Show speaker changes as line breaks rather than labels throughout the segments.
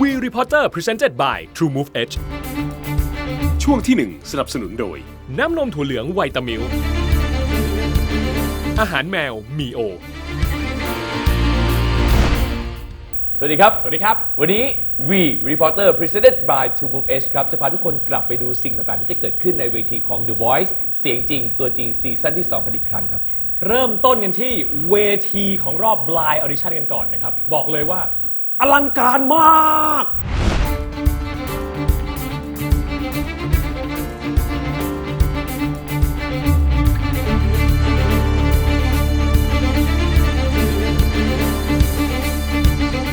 We Reporter Presented by True Move Edge
ช่วงที่ 1 สนับสนุนโดย
น้ำนมถั่วเหลืองไวตามิลอาหารแมวมีโอ
สวัสดีครับ สวัสดีครับ วันนี้ We Reporter Presented by Two Move H ครับ จะพาทุกคนกลับไปดูสิ่งต่างๆ ที่จะเกิดขึ้นในเวทีของ The Voice เสียงจริงตัวจริงซีซั่นที่ 2 กันอีกครั้งครับ
เริ่มต้นกันที่เวทีของรอบ Blind Audition กันก่อนนะครับ บอกเลยว่า อลังการมาก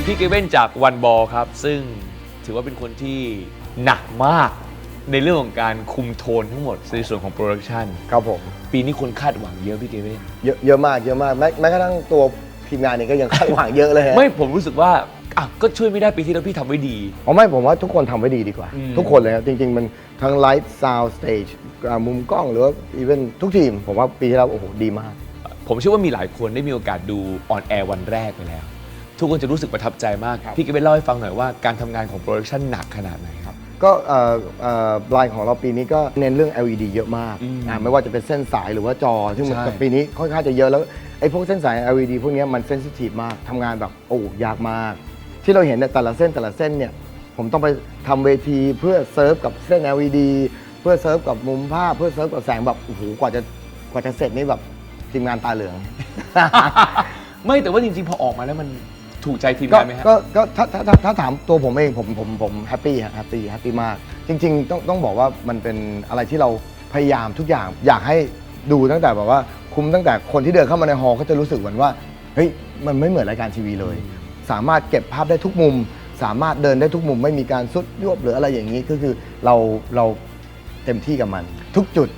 พี่เกเว่นจากวันบอลครับ ซึ่งถือว่าเป็นคนที่หนักมากในเรื่องของการคุมโทนทั้งหมดในส่วนของโปรดักชัน
ครับผม
ปีนี้คนคาดหวังเยอะพี่เกเว่น
เยอะเยอะมากเยอะมากแม้แม้กระทั่งตัวทีมงานเองก็ยังคาดหวังเยอะเลยฮะ
ไม่ผมรู้สึกว่า อะก็ช่วยไม่ได้ปีที่แล้วพี่ทำไว้ดี
อ๋อไม่ผมว่าทุกคนทำไว้ดีดีกว่า
อืม
ทุกคนเลยครับจริง ๆ มันทั้งไลฟ์ซาวสเตจมุมกล้องหรือว่าอีเวนทุกทีม ผมว่าปีที่แล้วโอ้โหดีมาก
ผมเชื่อว่ามีหลายคนได้มีโอกาสดูออนแอร์วันแรกไปแล้ว ทุกคนจะรู้สึกประทับใจมาก พี่เกเว่นเล่าให้ฟังหน่อยว่าการทำงานของโปรดักชันหนักขนาดไหนครับ
ก็เอ่อเอ่อบลายของเราปีนี้ก็เน้นเรื่อง LED เยอะมาก
อืม
อ่าไม่ว่าจะเป็นเส้นสายหรือว่าจอ ซึ่งมัน
ใช่
ปีนี้ค่อนข้างจะเยอะแล้วไอ้พวกเส้นสาย LED พวกเนี้ยมันเซนซิทีฟมากทำงานแบบโอ้ยากมาก ที่เราเห็นเนี่ยแต่ละเส้นแต่ละเส้นเนี่ยผมต้องไปทำเวทีเพื่อเซิร์ฟกับเส้น LED เพื่อเซิร์ฟกับมุมภาพเพื่อเซิร์ฟกับแสงแบบโอ้โหกว่าจะกว่าจะเสร็จนี่แบบทีมงานตาเหลือง
ไม่แต่ว่าจริงๆ พอออกมาแล้วมันถูกใจทีม
ก็
งานไหมฮะ
ก็ก็ถ้าถ้าถ้าถ้าถามตัวผมเองผมผมผมแฮปปี้ฮะแฮปปี้แฮปปี้มาก จริง ๆ ต้องต้องบอกว่ามันเป็นอะไรที่เราพยายามทุกอย่าง อยากให้ดูตั้งแต่แบบว่าคุ้มตั้งแต่คนที่เดินเข้ามาในฮอลล์ก็จะรู้สึกเหมือนว่าเฮ้ยมันไม่เหมือนรายการทีวีเลย สามารถเก็บภาพได้ทุกมุม สามารถเดินได้ทุกมุม ไม่มีการซุดยวบหรืออะไรอย่างนี้ก็คือเราเราเต็มที่กับมัน ทุกจุด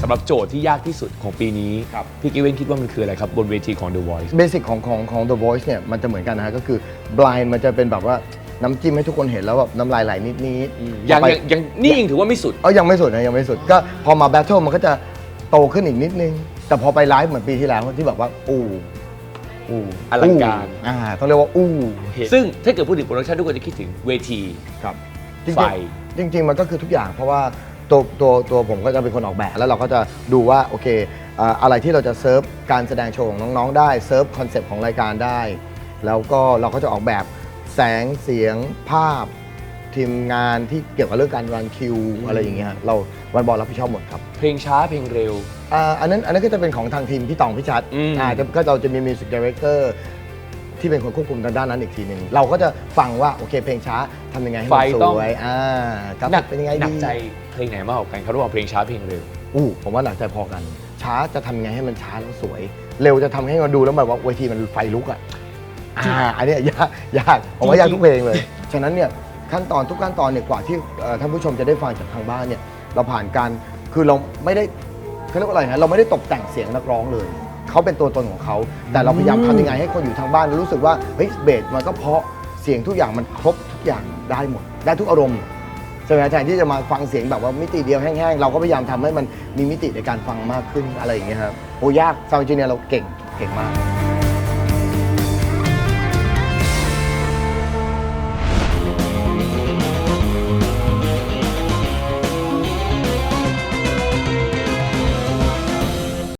สำหรับโจทย์ที่ยากที่สุดของปีนี้พี่เกเว่นคิดว่ามันคืออะไรครับ บนเวทีของ The Voice
เบสิกของของของ The Voice เนี่ยมันจะเหมือนกันนะฮะก็คือ blind มันจะเป็นแบบว่า น้ำจิ้มให้ทุกคนเห็นแล้วแบบน้ำลายไหลนิดนิดๆ
ยัง
ต่อไป
ยังยังนี่ยังถือว่าไม่สุด
เออยังไม่สุดนะยังไม่สุดก็พอมาแบทเทิลมันก็จะโตขึ้นอีกนิดนึง แต่พอไปไลฟ์เหมือนปีที่แล้วที่แบบว่า อู้อู้
อลังการ
อ่าต้องเรียกว่าอู้
ซึ่งถ้าเกิดพูดถึงโปรดักชันทุกคนจะคิดถึงเวที
ครับจริง
ไฟ
ๆจริง ๆ มันก็คือทุกอย่าง เพราะว่าตัวตัวตัวผมก็จะเป็นคนออกแบบ แล้วเราก็จะดูว่าโอเคอ่าอะไรที่เราจะเซิร์ฟการแสดงโชว์ของน้องๆได้เซิร์ฟคอนเซปต์ของรายการได้ แล้วก็เราก็จะออกแบบ แสงเสียงภาพ ทีมงานที่เกี่ยวกับเรื่องการรันคิวอะไรอย่างเงี้ยเราวันบอลรับผิดชอบหมดครับ
เพลงช้าเพลงเร็ว
อ่าอันนั้นอันนั้นก็จะเป็นของทางทีมพี่ตองพี่ชัด
อืม
อ่าจะก็เราจะมีมิวสิกดีเรคเตอร์ที่เป็นคนควบคุมทางด้านนั้นอีกทีหนึ่งเราก็จะฟังว่าโอเคเพลงช้าทำยังไงให้
ไฟ
มันส
ต้อง
วยอ่าครับ
หนัก
เป็นยังไง
หนั
ดี
กใจเพลงไหนมากกว่ากันครับระหว่างเพลงช้าเพลงเร็ว
อู้ผมว่าหนักใจพอกัน ช้าจะทำยังไงให้มันช้าแล้วสวย เร็วจะทำให้มันดูแล้วแบบว่าเวทีมันไฟลุกอะ อ่าอันเนี้ยยากยากผมว่ายากทุกเพลงเลย ฉะนั้นเนี่ยขั้นตอนทุกขั้นตอนเนี่ยกว่าที่เอ่อท่านผู้ชมจะได้ฟังจากทางบ้านเนี่ยเราผ่านการคือเราไม่ได้เขาเรียกว่าอะไรฮะเราไม่ได้ตกแต่งเสียงนักร้องเลยเขาเป็นตัวตนของเขา แต่เราพยายามทำยังไงให้คนอยู่ทางบ้านรู้สึกว่าเฮ้ยเบสมันก็เพราะเสียงทุกอย่างมันครบทุกอย่างได้หมด ได้ทุกอารมณ์ ใช่ไหมแทนที่จะมาฟังเสียงแบบว่ามิติเดียวแห้งๆ เราก็พยายามทำให้มันมีมิติในการฟังมากขึ้นอะไรอย่างเงี้ยครับโอ้ยากซาวด์เจเนียเราเก่งเก่งมาก